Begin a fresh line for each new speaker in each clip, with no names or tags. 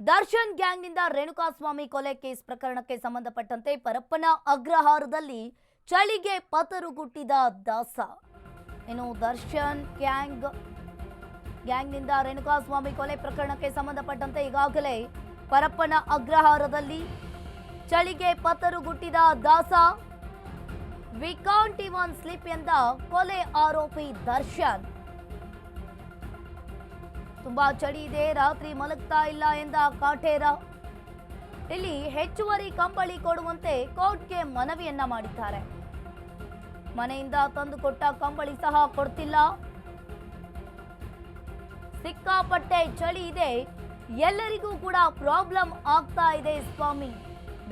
ದರ್ಶನ್ ಗ್ಯಾಂಗ್ನಿಂದ ರೇಣುಕಾಸ್ವಾಮಿ ಕೊಲೆ ಕೇಸ್ ಪ್ರಕರಣಕ್ಕೆ ಸಂಬಂಧಪಟ್ಟಂತೆ ಪರಪ್ಪನ ಅಗ್ರಹಾರದಲ್ಲಿ ಚಳಿಗೆ ಪತರುಗುಟ್ಟಿದ ದಾಸ. ಇನ್ನು ದರ್ಶನ್ ಗ್ಯಾಂಗ್, ಗ್ಯಾಂಗ್ನಿಂದ ರೇಣುಕಾಸ್ವಾಮಿ ಕೊಲೆ ಪ್ರಕರಣಕ್ಕೆ ಸಂಬಂಧಪಟ್ಟಂತೆ ಈಗಾಗಲೇ ಪರಪ್ಪನ ಅಗ್ರಹಾರದಲ್ಲಿ ಚಳಿಗೆ ಪತರುಗುಟ್ಟಿದ ದಾಸ. ವಿಕಾಂಟ್ ಒನ್ ಸ್ಲಿಪ್ ಎಂದ ಕೊಲೆ ಆರೋಪಿ ದರ್ಶನ್. ತುಂಬಾ ಚಳಿ ಇದೆ, ರಾತ್ರಿ ಮಲಗ್ತಾ ಇಲ್ಲ ಎಂದ ಕಾಟೇರ. ಇಲ್ಲಿ ಹೆಚ್ಚುವರಿ ಕಂಬಳಿ ಕೊಡುವಂತೆ ಕೋರ್ಟ್ಗೆ ಮನವಿಯನ್ನ ಮಾಡಿದ್ದಾರೆ. ಮನೆಯಿಂದ ತಂದುಕೊಟ್ಟ ಕಂಬಳಿ ಸಹ ಕೊಡ್ತಿಲ್ಲ. ಸಿಕ್ಕಾಪಟ್ಟೆ ಚಳಿ ಇದೆ. ಎಲ್ಲರಿಗೂ ಕೂಡ ಪ್ರಾಬ್ಲಮ್ ಆಗ್ತಾ ಇದೆ ಸ್ವಾಮಿ.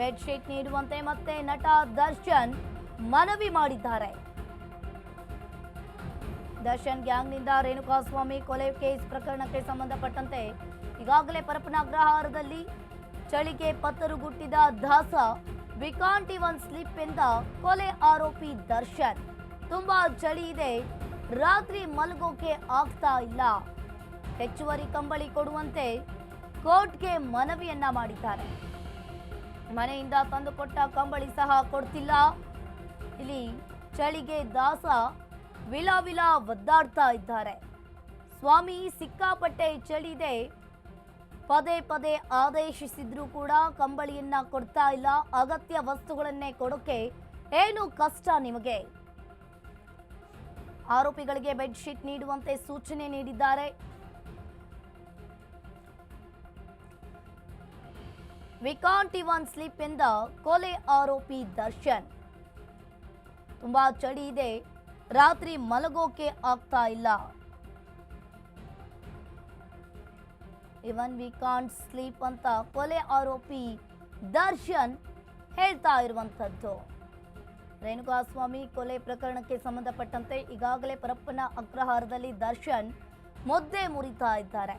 ಬೆಡ್ಶೀಟ್ ನೀಡುವಂತೆ ಮತ್ತೆ ನಟ ದರ್ಶನ್ ಮನವಿ ಮಾಡಿದ್ದಾರೆ. ದರ್ಶನ್ ಗ್ಯಾಂಗ್ನಿಂದ ರೇಣುಕಾಸ್ವಾಮಿ ಕೊಲೆ ಕೇಸ್ ಪ್ರಕರಣಕ್ಕೆ ಸಂಬಂಧಪಟ್ಟಂತೆ ಈಗಾಗಲೇ ಪರಪ್ಪನ ಅಗ್ರಹಾರದಲ್ಲಿ ಚಳಿಗೆ ಪತ್ತರುಗುಟ್ಟಿದ ದಾಸ ವಿಕಾಂಟಿ ಒನ್ ಸ್ಲಿಪ್ ಎಂದ ಕೊಲೆ ಆರೋಪಿ ದರ್ಶನ್. ತುಂಬಾ ಚಳಿ ಇದೆ, ರಾತ್ರಿ ಮಲಗೋಕೆ ಆಗ್ತಾ ಇಲ್ಲ. ಹೆಚ್ಚುವರಿ ಕಂಬಳಿ ಕೊಡುವಂತೆ ಕೋರ್ಟ್ಗೆ ಮನವಿಯನ್ನ ಮಾಡಿದ್ದಾರೆ. ಮನೆಯಿಂದ ತಂದುಕೊಟ್ಟ ಕಂಬಳಿ ಸಹ ಕೊಡ್ತಿಲ್ಲ. ಇಲ್ಲಿ ಚಳಿಗೆ ದಾಸ ವಿಲ ವಿಲ ಒದ್ದಾಡ್ತಾ ಇದ್ದಾರೆ. ಸ್ವಾಮಿ ಸಿಕ್ಕಾಪಟ್ಟೆ ಚಳಿದೆ. ಪದೇ ಪದೇ ಆದೇಶಿಸಿದ್ರೂ ಕೂಡ ಕಂಬಳಿಯನ್ನ ಕೊಡ್ತಾ ಇಲ್ಲ. ಅಗತ್ಯ ವಸ್ತುಗಳನ್ನೇ ಕೊಡೋಕೆ ಏನು ಕಷ್ಟ ನಿಮಗೆ? ಆರೋಪಿಗಳಿಗೆ ಬೆಡ್ಶೀಟ್ ನೀಡುವಂತೆ ಸೂಚನೆ ನೀಡಿದ್ದಾರೆ. ವಿಕಾಂಟ್ ಇವನ್ ಸ್ಲಿಪ್ ಎಂದ ಕೊಲೆ ಆರೋಪಿ ದರ್ಶನ್. ತುಂಬಾ ಚಳಿ ಇದೆ. ರಾತ್ರಿ ಮಲಗೋಕೆ ಆಗ್ತಾ ಇಲ್ಲ. ಇವನ್ ವಿ ಕಾಂಟ್ ಸ್ಲೀಪ್ ಅಂತ ಕೊಲೆ ಆರೋಪಿ ದರ್ಶನ್ ಹೇಳ್ತಾ ಇರುವಂಥದ್ದು. ರೇಣುಕಾಸ್ವಾಮಿ ಕೊಲೆ ಪ್ರಕರಣಕ್ಕೆ ಸಂಬಂಧಪಟ್ಟಂತೆ ಈಗಾಗಲೇ ಪರಪ್ಪನ ಅಗ್ರಹಾರದಲ್ಲಿ ದರ್ಶನ್ ಮುದ್ದೆ ಮುರಿತಾ ಇದ್ದಾರೆ.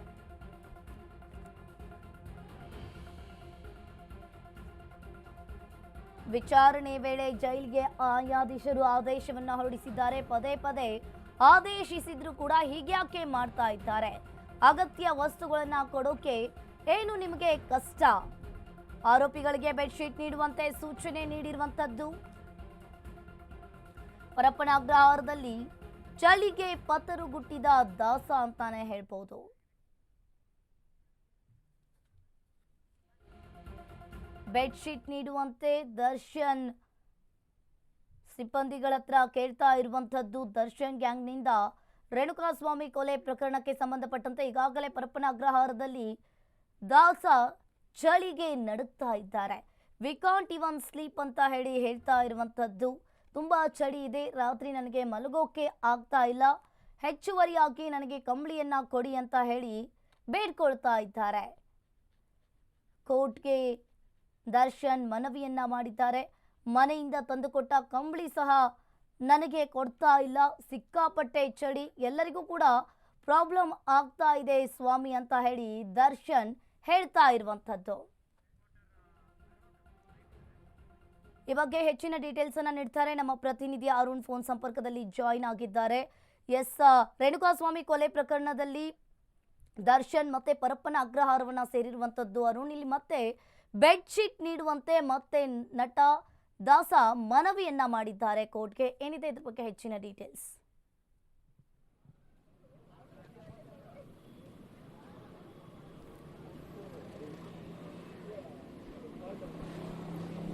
ವಿಚಾರಣೆ ವೇಳೆ ಜೈಲಿಗೆ ನ್ಯಾಯಾಧೀಶರು ಆದೇಶವನ್ನ ಹೊರಡಿಸಿದ್ದಾರೆ. ಪದೇ ಪದೇ ಆದೇಶಿಸಿದ್ರು ಕೂಡ ಹೀಗ್ಯಾಕೆ ಮಾಡ್ತಾ ಇದ್ದಾರೆ. ಅಗತ್ಯ ವಸ್ತುಗಳನ್ನ ಕೊಡೋಕೆ ಏನು ನಿಮಗೆ ಕಷ್ಟ? ಆರೋಪಿಗಳಿಗೆ ಬೆಡ್ಶೀಟ್ ನೀಡುವಂತೆ ಸೂಚನೆ ನೀಡಿರುವಂತದ್ದು? ಪರಪ್ಪನ ಅಗ್ರಹಾರದಲ್ಲಿ ಚಳಿಗೆ ಪತರುಗುಟ್ಟಿದ ದಾಸ ಅಂತಾನೆ ಹೇಳ್ಬೋದು. ಬೆಡ್ಶೀಟ್ ನೀಡುವಂತೆ ದರ್ಶನ್ ಸಿಬ್ಬಂದಿಗಳ ಹತ್ರ ಕೇಳ್ತಾ ಇರುವಂಥದ್ದು ದರ್ಶನ್ ಗ್ಯಾಂಗ್ನಿಂದ. ರೇಣುಕಾಸ್ವಾಮಿ ಕೊಲೆ ಪ್ರಕರಣಕ್ಕೆ ಸಂಬಂಧಪಟ್ಟಂತೆ ಈಗಾಗಲೇ ಪರಪ್ಪನ ಅಗ್ರಹಾರದಲ್ಲಿ ದಾಸ ಚಳಿಗೆ ನಡುತ್ತಾ ಇದ್ದಾರೆ. ವಿ ಕಾಂಟ್ ಇವನ್ ಸ್ಲೀಪ್ ಅಂತ ಹೇಳಿ ಹೇಳ್ತಾ ಇರುವಂಥದ್ದು. ತುಂಬಾ ಚಳಿ ಇದೆ. ರಾತ್ರಿ ನನಗೆ ಮಲಗೋಕೆ ಆಗ್ತಾ ಇಲ್ಲ. ಹೆಚ್ಚುವರಿಯಾಗಿ ನನಗೆ ಕಂಬಳಿಯನ್ನ ಕೊಡಿ ಅಂತ ಹೇಳಿ ಬೇಡ್ಕೊಳ್ತಾ ಇದ್ದಾರೆ. ಕೋರ್ಟ್ಗೆ ದರ್ಶನ್ ಮನವಿಯನ್ನ ಮಾಡಿದ್ದಾರೆ. ಮನೆಯಿಂದ ತಂದುಕೊಟ್ಟ ಕಂಬಳಿ ಸಹ ನನಗೆ ಕೊಡ್ತಾ ಇಲ್ಲ. ಸಿಕ್ಕಾಪಟ್ಟೆ ಚಳಿ. ಎಲ್ಲರಿಗೂ ಕೂಡ ಪ್ರಾಬ್ಲಮ್ ಆಗ್ತಾ ಇದೆ ಸ್ವಾಮಿ ಅಂತ ಹೇಳಿ ದರ್ಶನ್ ಹೇಳ್ತಾ ಇರುವಂಥದ್ದು. ಈ ಬಗ್ಗೆ ಹೆಚ್ಚಿನ ಡೀಟೇಲ್ಸ್ ಅನ್ನ ನೀಡ್ತಾರೆ ನಮ್ಮ ಪ್ರತಿನಿಧಿ ಅರುಣ್. ಫೋನ್ ಸಂಪರ್ಕದಲ್ಲಿ ಜಾಯಿನ್ ಆಗಿದ್ದಾರೆ. ಎಸ್ ರೇಣುಕಾಸ್ವಾಮಿ ಕೊಲೆ ಪ್ರಕರಣದಲ್ಲಿ ದರ್ಶನ್ ಮತ್ತೆ ಪರಪ್ಪನ ಅಗ್ರಹಾರವನ್ನ ಸೇರಿರುವಂತದ್ದು ಅರುಣ್, ಇಲ್ಲಿ ಮತ್ತೆ ಬೆಡ್ಶೀಟ್ ನೀಡುವಂತೆ ಮತ್ತೆ ನಟ ದಾಸ ಮನವಿಯನ್ನ ಮಾಡಿದ್ದಾರೆ ಕೋರ್ಟ್ಗೆ. ಏನಿದೆ ಇದ್ರ ಬಗ್ಗೆ ಹೆಚ್ಚಿನ ಡೀಟೇಲ್ಸ್?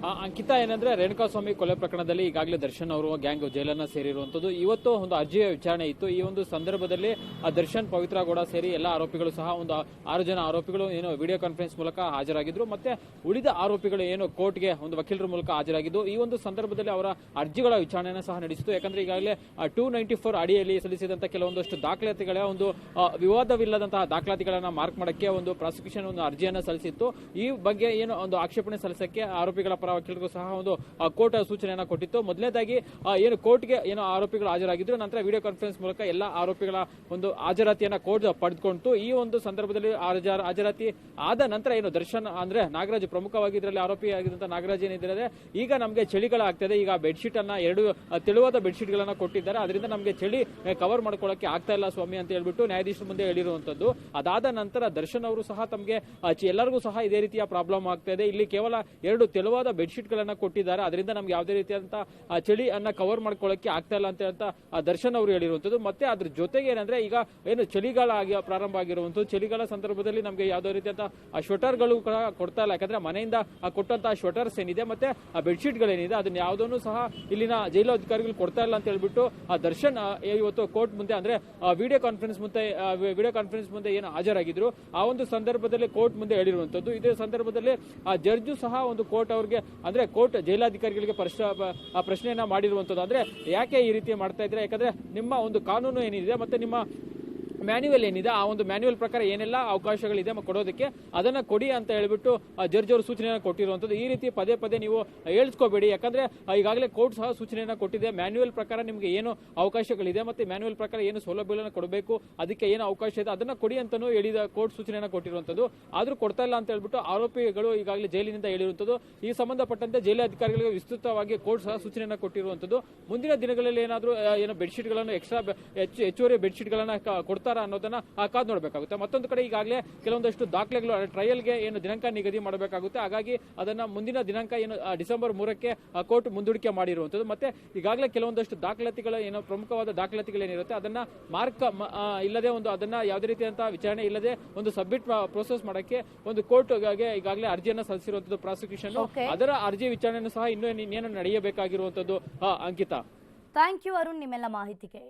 ಅಂಕಿತ ಏನಂದ್ರೆ ರೇಣುಕಾಸ್ವಾಮಿ ಕೊಲೆ ಪ್ರಕರಣದಲ್ಲಿ ಈಗಾಗಲೇ ದರ್ಶನ್ ಅವರು ಗ್ಯಾಂಗ್ ಜೈಲನ್ನ ಸೇರಿರುವಂತದ್ದು ಇವತ್ತು ಒಂದು ಅರ್ಜಿಯ ವಿಚಾರಣೆ ಇತ್ತು. ಈ ಒಂದು ಸಂದರ್ಭದಲ್ಲಿ ಆ ದರ್ಶನ್, ಪವಿತ್ರ ಗೌಡ ಸೇರಿ ಎಲ್ಲ ಆರೋಪಿಗಳು ಸಹ ಒಂದು ಆರು ಜನ ಆರೋಪಿಗಳು ಏನು ವಿಡಿಯೋ ಕಾನ್ಫರೆನ್ಸ್ ಮೂಲಕ ಹಾಜರಾಗಿದ್ರು. ಮತ್ತೆ ಉಳಿದ ಆರೋಪಿಗಳು ಏನು ಕೋರ್ಟ್ಗೆ ಒಂದು ವಕೀಲರ ಮೂಲಕ ಹಾಜರಾಗಿದ್ದು. ಈ ಒಂದು ಸಂದರ್ಭದಲ್ಲಿ ಅವರ ಅರ್ಜಿಗಳ ವಿಚಾರಣೆಯನ್ನು ಸಹ ನಡೆಸಿತು ಯಾಕಂದ್ರೆ ಈಗಾಗಲೇ ಟೂ ನೈಂಟಿ ಫೋರ್ ಅಡಿಯಲ್ಲಿ ಸಲ್ಲಿಸಿದಂತಹ ಕೆಲವೊಂದಷ್ಟು ದಾಖಲಾತಿಗಳ ಒಂದು ವಿವಾದವಿಲ್ಲದಂತಹ ದಾಖಲಾತಿಗಳನ್ನ ಮಾರ್ಕ್ ಮಾಡಕ್ಕೆ ಒಂದು ಪ್ರಾಸಿಕ್ಯೂಷನ್ ಒಂದು ಅರ್ಜಿಯನ್ನು ಸಲ್ಲಿಸಿತ್ತು. ಈ ಬಗ್ಗೆ ಏನು ಒಂದು ಆಕ್ಷೇಪಣೆ ಸಲ್ಲಿಸಕ್ಕೆ ಆರೋಪಿಗಳ ಪರ ವಕೀಲರಿಗೂ ಸಹ ಒಂದು ಕೋರ್ಟ್ ಸೂಚನೆಯನ್ನ ಕೊಟ್ಟಿತ್ತು. ಮೊದಲನೇದಾಗಿ ಏನು ಕೋರ್ಟ್ಗೆ ಏನು ಆರೋಪಿಗಳು ಹಾಜರಾಗಿದ್ರು, ನಂತರ ವಿಡಿಯೋ ಕಾನ್ಫರೆನ್ಸ್ ಮೂಲಕ ಎಲ್ಲ ಆರೋಪಿಗಳ ಒಂದು ಹಾಜರಾತಿಯನ್ನ ಕೋರ್ಟ್ ಪಡೆದುಕೊಂಡು ಈ ಒಂದು ಸಂದರ್ಭದಲ್ಲಿ ಹಾಜರ- ಹಾಜರಾತಿ ಆದ ನಂತರ ಏನು, ದರ್ಶನ್ ಅಂದ್ರೆ ನಾಗರಾಜ್ ಪ್ರಮುಖವಾಗಿ ಇದರಲ್ಲಿ ಆರೋಪಿ ಆಗಿದ್ದಂತ ನಾಗರಾಜ್ ಏನಿದ್ರೆ ಈಗ ನಮಗೆ ಚಳಿಗಳ ಆಗ್ತದೆ ಈಗ ಬೆಡ್ಶೀಟ್ ಅನ್ನ ಎರಡು ತೆಳುವಾದ ಬೆಡ್ಶೀಟ್ ಗಳನ್ನ ಕೊಟ್ಟಿದ್ದಾರೆ. ಅದರಿಂದ ನಮಗೆ ಚಳಿ ಕವರ್ ಮಾಡ್ಕೊಳ್ಳಕ್ಕೆ ಆಗ್ತಾ ಇಲ್ಲ ಸ್ವಾಮಿ ಅಂತ ಹೇಳ್ಬಿಟ್ಟು ನ್ಯಾಯಾಧೀಶರ ಮುಂದೆ ಹೇಳಿರುವಂತದ್ದು. ಅದಾದ ನಂತರ ದರ್ಶನ್ ಅವರು ಸಹ ತಮಗೆ ಎಲ್ಲರಿಗೂ ಸಹ ಇದೇ ರೀತಿಯ ಪ್ರಾಬ್ಲಮ್ ಆಗ್ತಾ ಇದೆ. ಇಲ್ಲಿ ಕೇವಲ ಎರಡು ತೆಳುವಾದ ಬೆಡ್ಶೀಟ್ ಗಳನ್ನ ಕೊಟ್ಟಿದ್ದಾರೆ. ಅದರಿಂದ ನಮ್ಗೆ ಯಾವುದೇ ರೀತಿಯಾದಂಥ ಆ, ಚಳಿ ಅನ್ನ ಕವರ್ ಮಾಡ್ಕೊಳ್ಳಕ್ಕೆ ಆಗ್ತಾ ಇಲ್ಲ ಅಂತ ದರ್ಶನ್ ಅವರು ಹೇಳಿರುವಂತದ್ದು ಮತ್ತೆ ಅದ್ರ ಜೊತೆಗೆ ಏನಂದ್ರೆ ಈಗ ಏನು ಚಳಿಗಾಲ ಆಗಿ ಪ್ರಾರಂಭ ಆಗಿರುವಂತದ್ದು ಚಳಿಗಾಲ ಸಂದರ್ಭದಲ್ಲಿ ನಮಗೆ ಯಾವುದೇ ಆ ಗಳು ಕೂಡ ಕೊಡ್ತಾ ಇಲ್ಲ. ಯಾಕಂದ್ರೆ ಮನೆಯಿಂದ ಕೊಟ್ಟಂತಹ ಕೊಟ್ಟಂತ ಸ್ವೆಟರ್ಸ್ ಏನಿದೆ ಮತ್ತೆ ಆ ಬೆಡ್ಶೀಟ್ಗಳೇನಿದೆ ಅದನ್ನ ಯಾವುದನ್ನು ಸಹ ಇಲ್ಲಿನ ಜೈಲು ಅಧಿಕಾರಿಗಳು ಕೊಡ್ತಾ ಇಲ್ಲ ಅಂತ ಹೇಳ್ಬಿಟ್ಟು ಆ ದರ್ಶನ್ ಇವತ್ತು ಕೋರ್ಟ್ ಮುಂದೆ ಅಂದ್ರೆ ವಿಡಿಯೋ ಕಾನ್ಫರೆನ್ಸ್ ಮುಂದೆ ವಿಡಿಯೋ ಕಾನ್ಫರೆನ್ಸ್ ಮುಂದೆ ಏನು ಹಾಜರಾಗಿದ್ರು. ಆ ಒಂದು ಸಂದರ್ಭದಲ್ಲಿ ಕೋರ್ಟ್ ಮುಂದೆ ಹೇಳಿರುವಂತದ್ದು ಇದೇ ಸಂದರ್ಭದಲ್ಲಿ ಆ ಜಡ್ಜು ಸಹ ಒಂದು ಕೋರ್ಟ್ ಅವ್ರಿಗೆ ಅಂದ್ರೆ ಕೋರ್ಟ್ ಜೈಲಾಧಿಕಾರಿಗಳಿಗೆ ಪ್ರಶ್ನ, ಆ ಪ್ರಶ್ನೆಯನ್ನ ಮಾಡಿರುವಂತದ್ದು. ಅಂದ್ರೆ ಯಾಕೆ ಈ ರೀತಿ ಮಾಡ್ತಾ ಇದ್ರೆ? ಯಾಕಂದ್ರೆ ನಿಮ್ಮ ಒಂದು ಕಾನೂನು ಏನಿದೆ, ಮತ್ತೆ ನಿಮ್ಮ ಮ್ಯಾನ್ಯುವಲ್ ಏನಿದೆ, ಆ ಒಂದು ಮ್ಯಾನ್ಯುವಲ್ ಪ್ರಕಾರ ಏನೆಲ್ಲ ಅವಕಾಶಗಳಿದೆ ಕೊಡೋದಕ್ಕೆ ಅದನ್ನ ಕೊಡಿ ಅಂತ ಹೇಳ್ಬಿಟ್ಟು ಜಡ್ಜ್ ಸೂಚನೆಯನ್ನು ಕೊಟ್ಟಿರುವಂಥದ್ದು. ಈ ರೀತಿ ಪದೇ ಪದೇ ನೀವು ಹೇಳ್ಸ್ಕೋಬೇಡಿ. ಯಾಕಂದ್ರೆ ಈಗಾಗಲೇ ಕೋರ್ಟ್ ಸಹ ಸೂಚನೆಯನ್ನು ಕೊಟ್ಟಿದೆ. ಮ್ಯಾನ್ಯುವಲ್ ಪ್ರಕಾರ ನಿಮಗೆ ಏನು ಅವಕಾಶಗಳಿದೆ ಮತ್ತೆ ಮ್ಯಾನ್ಯುವಲ್ ಪ್ರಕಾರ ಏನು ಸೌಲಭ್ಯಗಳನ್ನು ಕೊಡಬೇಕು, ಅದಕ್ಕೆ ಏನು ಅವಕಾಶ ಇದೆ, ಅದನ್ನ ಕೊಡಿ ಅಂತಲೂ ಹೇಳಿದ ಕೋರ್ಟ್ ಸೂಚನೆಯನ್ನು ಕೊಟ್ಟಿರುವಂಥದ್ದು. ಆದರೂ ಕೊಡ್ತಾ ಇಲ್ಲ ಅಂತ ಹೇಳ್ಬಿಟ್ಟು ಆರೋಪಿಗಳು ಈಗಾಗಲೇ ಜೈಲಿನಿಂದ ಹೇಳಿರುವಂಥದ್ದು. ಈ ಸಂಬಂಧಪಟ್ಟಂತೆ ಜೈಲು ಅಧಿಕಾರಿಗಳಿಗೆ ವಿಸ್ತೃತವಾಗಿ ಕೋರ್ಟ್ ಸಹ ಸೂಚನೆಯನ್ನು ಕೊಟ್ಟಿರುವಂಥದ್ದು. ಮುಂದಿನ ದಿನಗಳಲ್ಲಿ ಏನಾದರೂ ಏನು ಬೆಡ್ಶೀಟ್ಗಳನ್ನು ಎಕ್ಸ್ಟ್ರಾ ಹೆಚ್ಚು ಹೆಚ್ಚುವರಿ ಬೆಡ್ಶೀಟ್ ಗಳನ್ನ ಕೊಡ್ತಾರಾ ಅನ್ನೋದನ್ನ ಕಾದ್ ನೋಡಬೇಕಾಗುತ್ತೆ. ಮತ್ತೊಂದು ಕಡೆ ಈಗಾಗಲೇ ಕೆಲವೊಂದಷ್ಟು ದಾಖಲೆಗಳು ಟ್ರಯಲ್ಗೆ ಏನು ದಿನಾಂಕ ನಿಗದಿ ಮಾಡಬೇಕಾಗುತ್ತೆ. ಹಾಗಾಗಿ ಅದನ್ನ ಮುಂದಿನ ದಿನಾಂಕ ಏನು ಡಿಸೆಂಬರ್ ಮೂರಕ್ಕೆ ಕೋರ್ಟ್ ಮುಂದೂಡಿಕೆ ಮಾಡಿರುವಂತದ್ದು ಮತ್ತೆ ಈಗಾಗಲೇ ಕೆಲವೊಂದಷ್ಟು ದಾಖಲಾತಿಗಳ ಏನು ಪ್ರಮುಖವಾದ ದಾಖಲಾತಿಗಳೇನಿರುತ್ತೆ ಅದನ್ನ ಮಾರ್ಕ್ ಇಲ್ಲದೆ ಒಂದು ಅದನ್ನ ಯಾವುದೇ ರೀತಿಯಂತ ವಿಚಾರಣೆ ಇಲ್ಲದೆ ಒಂದು ಸಬ್ಮಿಟ್ ಪ್ರೋಸೆಸ್ ಮಾಡಕ್ಕೆ ಒಂದು ಕೋರ್ಟ್ ಈಗಾಗಲೇ ಅರ್ಜಿಯನ್ನ ಸಲ್ಲಿಸಿರುವಂತದ್ದು ಪ್ರಾಸಿಕ್ಯೂಷನ್ ಅದರ ಅರ್ಜಿ ವಿಚಾರಣೆಯನ್ನು ಸಹ ಇನ್ನೂ ಇನ್ನೇನು ನಡೆಯಬೇಕಾಗಿರುವಂತದ್ದು ಅಂಕಿತ.
ಥ್ಯಾಂಕ್ ಯು ಅರುಣ್ ನಿಮ್ಮೆಲ್ಲ ಮಾಹಿತಿಗೆ.